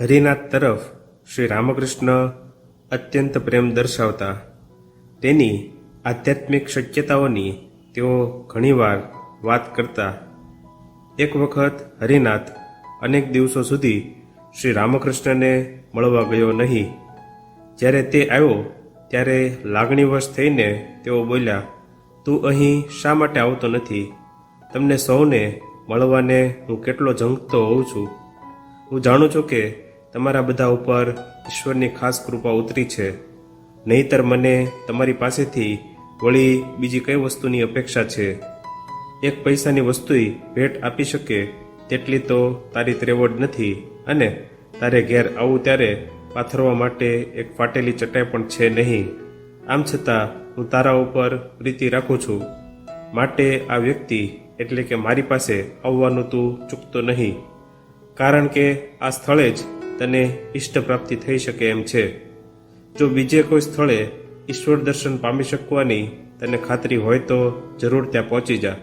હરિનાથ તરફ શ્રી રામકૃષ્ણ અત્યંત પ્રેમ દર્શાવતા. તેની આધ્યાત્મિક શક્યતાઓની તેઓ ઘણીવાર વાત કરતા. એક વખત હરિનાથ અનેક દિવસો સુધી શ્રી રામકૃષ્ણને મળવા ગયો નહીં. જ્યારે તે આવ્યો, ત્યારે લાગણીવશ થઈને તેઓ બોલ્યા, તું અહીં શા માટે આવતો નથી? તમને સૌને મળવાને હું કેટલો જંગતો હોઉં છું. હું જાણું છું કે તમારા બધા ઉપર ઈશ્વરની ખાસ કૃપા ઉતરી છે. નહીતર મને તમારી પાસેથી વળી બીજી કઈ વસ્તુની અપેક્ષા છે? એક પૈસાની વસ્તુએ ભેટ આપી શકે તેટલી તો તારી ત્રેવડ નથી અને તારે ઘેર આવું ત્યારે પાથરવા માટે એક ફાટેલી ચટાઈ પણ છે નહીં. આમ છતાં હું તારા ઉપર પ્રીતિ રાખું છું. માટે આ વ્યક્તિ એટલે કે મારી પાસે આવવાનું તું ચૂકતો નહીં. કારણ કે આ સ્થળે જ તને ઇષ્ટ પ્રાપ્તિ થઈ શકે એમ છે. જો બીજે કોઈ સ્થળે ઈશ્વર દર્શન પામી શકવાની તને ખાતરી હોય તો જરૂર ત્યાં પહોંચી જા.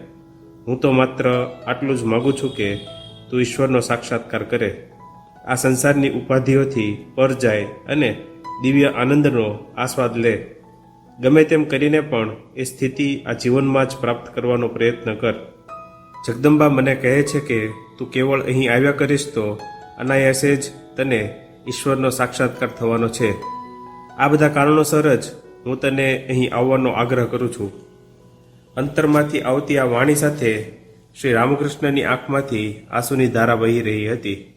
હું તો માત્ર આટલું જ માગું છું કે તું ઈશ્વરનો સાક્ષાત્કાર કરે. આ સંસારની ઉપાધિઓથી પર જાય અને દિવ્ય આનંદનો આસ્વાદ લે. ગમે તેમ કરીને પણ એ સ્થિતિ આ જીવનમાં જ પ્રાપ્ત કરવાનો પ્રયત્ન કર. જગદંબા મને કહે છે કે તું કેવળ અહીં આવ્યા કરીશ તો અનાયાસે જ તને ઈશ્વરનો સાક્ષાત્કાર થવાનો છે. આ બધા કારણોસર જ હું તને અહીં આવવાનો આગ્રહ કરું છું. અંતરમાંથી આવતી આ વાણી સાથે શ્રી રામકૃષ્ણની આંખમાંથી આંસુની ધારા વહી રહી હતી.